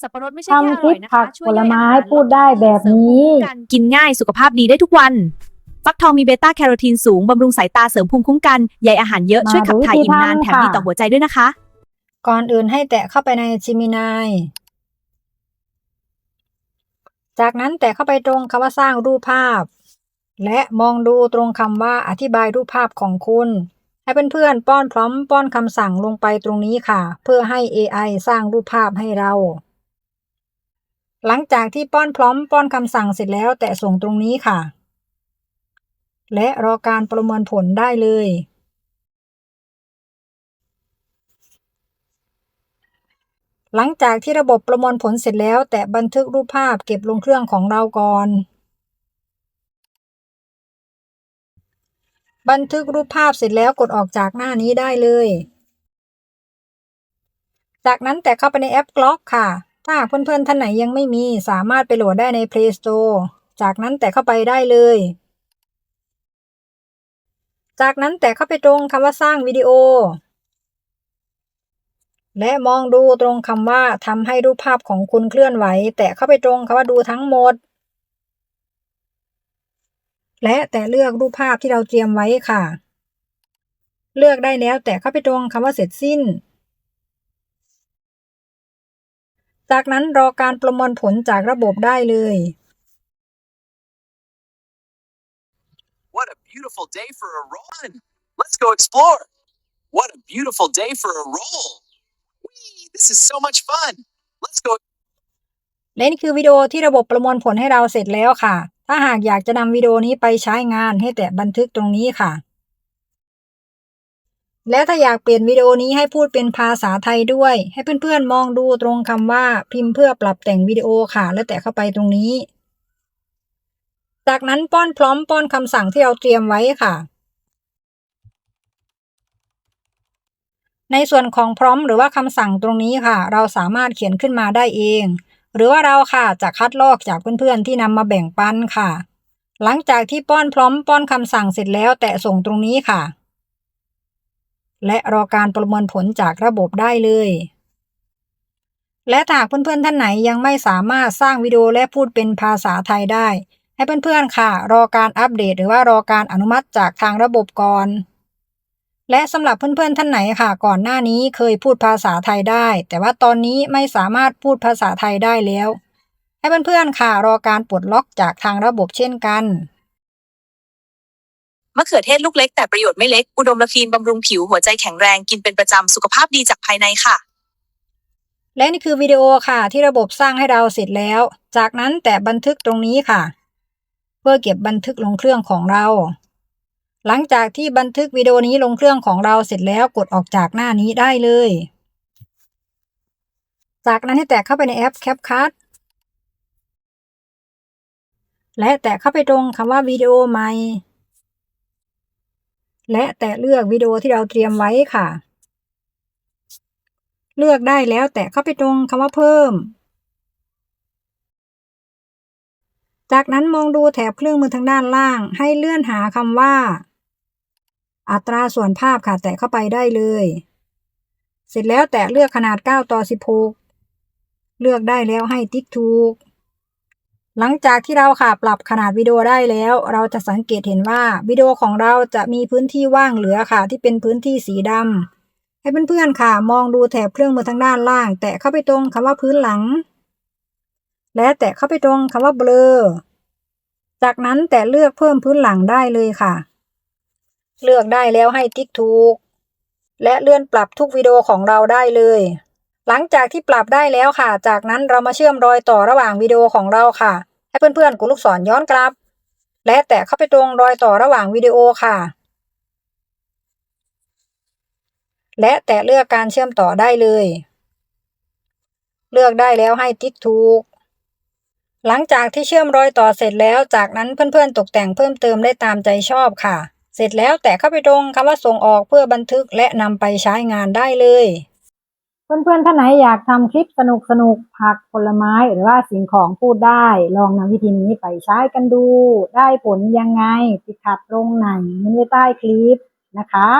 สับปะรดไม่ใช่แค่อทำคร่ลิอยปนะผัคะกช่วยผลย่อยไม้อาหารพูดได้แบบนี้เสริมภูมิคุ้มกันกินง่ายสุขภาพดีได้ทุกวัน ฟักทองมีเบต้าแคโรทีนสูงบำรุงสายตาเสริมภูมิคุ้มกันใยอาหารเยอะมาช่วยขับถ่ายดูวิธีอิ่มนานทำแถมดีค่ะ ต่อหัวใจด้วยนะคะ ก่อนอื่นให้แตะเข้าไปใน Gemini จากนั้นแตะเข้าไปตรงคำว่าสร้างรูปภาพ และมองดูตรงคำว่าอธิบายรูปภาพของคุณ ให้เพื่อนๆป้อนพร้อมป้อนคำสั่งลงไปตรงนี้ค่ะ เพื่อให้ AI สร้างรูปภาพให้เรา หลังจากที่ป้อนพร้อมป้อนคำสั่งเสร็จแล้ว แตะส่งตรงนี้ค่ะ และรอการประเมวลผลได้เลย หลังจากที่ระบบประมวลผลเสร็จแล้ว แตะบันทึกรูปภาพเก็บลงเครื่องของเราก่อน บันทึกรูปภาพเสร็จแล้วกดออกจากหน้านี้ได้เลย จากนั้นแตะเข้าไปในแอป Glock ค่ะ ถ้าหากเพื่อนๆท่านไหนยังไม่มีสามารถไปโหลดได้ใน Play Store จากนั้นแตะเข้าไปได้เลย จากนั้นแตะเข้าไปตรงคำว่าสร้างวิดีโอ และมองดูตรงคำว่าทำให้รูปภาพของคุณเคลื่อนไหว แตะเข้าไปตรงคำว่าดูทั้งหมด และแตะเลือกรูปภาพที่เราเตรียมไว้ค่ะ เลือกได้แล้วแตะเข้าไปตรงคำว่าเสร็จสิ้น จากนั้นรอการประมวลผลจากระบบได้เลย What a beautiful day for a run. Let's go explore. What a beautiful day for a roll. Whee, this is so much fun. Let's go และนี่คือวิดีโอที่ระบบประมวลผลให้เราเสร็จแล้วค่ะ ถ้าหากอยากจะนำวิดีโอนี้ไปใช้งานให้แตะบันทึกตรงนี้ค่ะ และถ้าอยากเปลี่ยนวิดีโอนี้ให้พูดเป็นภาษาไทยด้วย ให้เพื่อนๆมองดูตรงคำว่าพิมพ์เพื่อปรับแต่งวิดีโอค่ะ และแตะเข้าไปตรงนี้ จากนั้นป้อนพร้อมป้อนคำสั่งที่เราเตรียมไว้ค่ะ ในส่วนของพร้อมหรือว่าคำสั่งตรงนี้ค่ะ เราสามารถเขียนขึ้นมาได้เอง หรือว่าเราค่ะจะคัดลอกจากเพื่อนๆที่นำมาแบ่งปันค่ะ หลังจากที่ป้อนพร้อมป้อนคำสั่งเสร็จแล้ว แตะส่งตรงนี้ค่ะ และรอการประมวลผลจากระบบได้เลย และหากเพื่อนๆท่านไหนยังไม่สามารถสร้างวิดีโอและพูดเป็นภาษาไทยได้ ให้เพื่อนๆค่ะ รอการอัปเดตหรือว่ารอการอนุมัติจากทางระบบก่อน และสำหรับเพื่อนๆท่านไหนค่ะ ก่อนหน้านี้เคยพูดภาษาไทยได้ แต่ว่าตอนนี้ไม่สามารถพูดภาษาไทยได้แล้ว ให้เพื่อนๆค่ะรอการปลดล็อกจากทางระบบเช่นกัน มะเขือเทศลูกเล็กแต่ประโยชน์ไม่เล็ก อุดมละฟีนบำรุงผิวหัวใจแข็งแรงกินเป็นประจำสุขภาพดีจากภายในค่ะ และนี่คือวิดีโอค่ะ ที่ระบบสร้างให้เราเสร็จแล้ว จากนั้นแตะบันทึกตรงนี้ค่ะ เพื่อเก็บบันทึกลงเครื่องของเรา หลังจากที่บันทึกวิดีโอนี้ลงเครื่องของเราเสร็จแล้วกดออกจากหน้านี้ได้เลย จากนั้นให้แตะเข้าไปในแอป CapCut และแตะเข้าไปตรงคำว่าวิดีโอใหม่ และแตะเลือกวิดีโอที่เราเตรียมไว้ค่ะ เลือกได้แล้วแตะเข้าไปตรงคำว่าเพิ่ม จากนั้นมองดูแถบเครื่องมือทางด้านล่าง ให้เลื่อนหาคำว่า อัตราส่วนภาพค่ะ แตะเข้าไปได้เลย เสร็จแล้วแตะเลือกขนาด 9 ต่อ 16 เลือกได้แล้วให้ติ๊กถูก หลังจากที่เราค่ะปรับขนาดวิดีโอได้แล้ว เราจะสังเกตเห็นว่าวิดีโอของเราจะมีพื้นที่ว่างเหลือค่ะ ที่เป็นพื้นที่สีดำให้เพื่อนๆค่ะ มองดูแถบเครื่องมือทางด้านล่าง แตะเข้าไปตรงคำว่าพื้นหลัง และแตะเข้าไปตรงคำว่าเบลอ จากนั้นแตะเลือกเพิ่มพื้นหลังได้เลยค่ะ เลือกได้แล้วให้ติ๊กถูกและเลื่อนปรับทุกวิดีโอของเราได้เลย หลังจากที่ปรับได้แล้วค่ะ จากนั้นเรามาเชื่อมรอยต่อระหว่างวิดีโอของเราค่ะ ให้เพื่อนๆกดลูกศรย้อนกลับ และแตะเข้าไปตรงรอยต่อระหว่างวิดีโอค่ะ และแตะเลือกการเชื่อมต่อได้เลย เลือกได้แล้วให้ติ๊กถูก หลังจากที่เชื่อมรอยต่อเสร็จแล้ว จากนั้นเพื่อนๆตกแต่งเพิ่มเติมได้ตามใจชอบค่ะ เสร็จแล้วแตะเข้าไปตรงคำว่าส่งออกเพื่อบันทึกและนำไปใช้งานได้เลย เพื่อนๆ ท่านไหนอยากทำคลิปสนุกสนุกๆผักผลไม้หรือว่าสิ่งของพูดได้ ลองนำวิธีนี้ไปใช้กันดู ได้ผลยังไงติดขัดตรงไหนไม่ได้ใต้คลิปนะคะ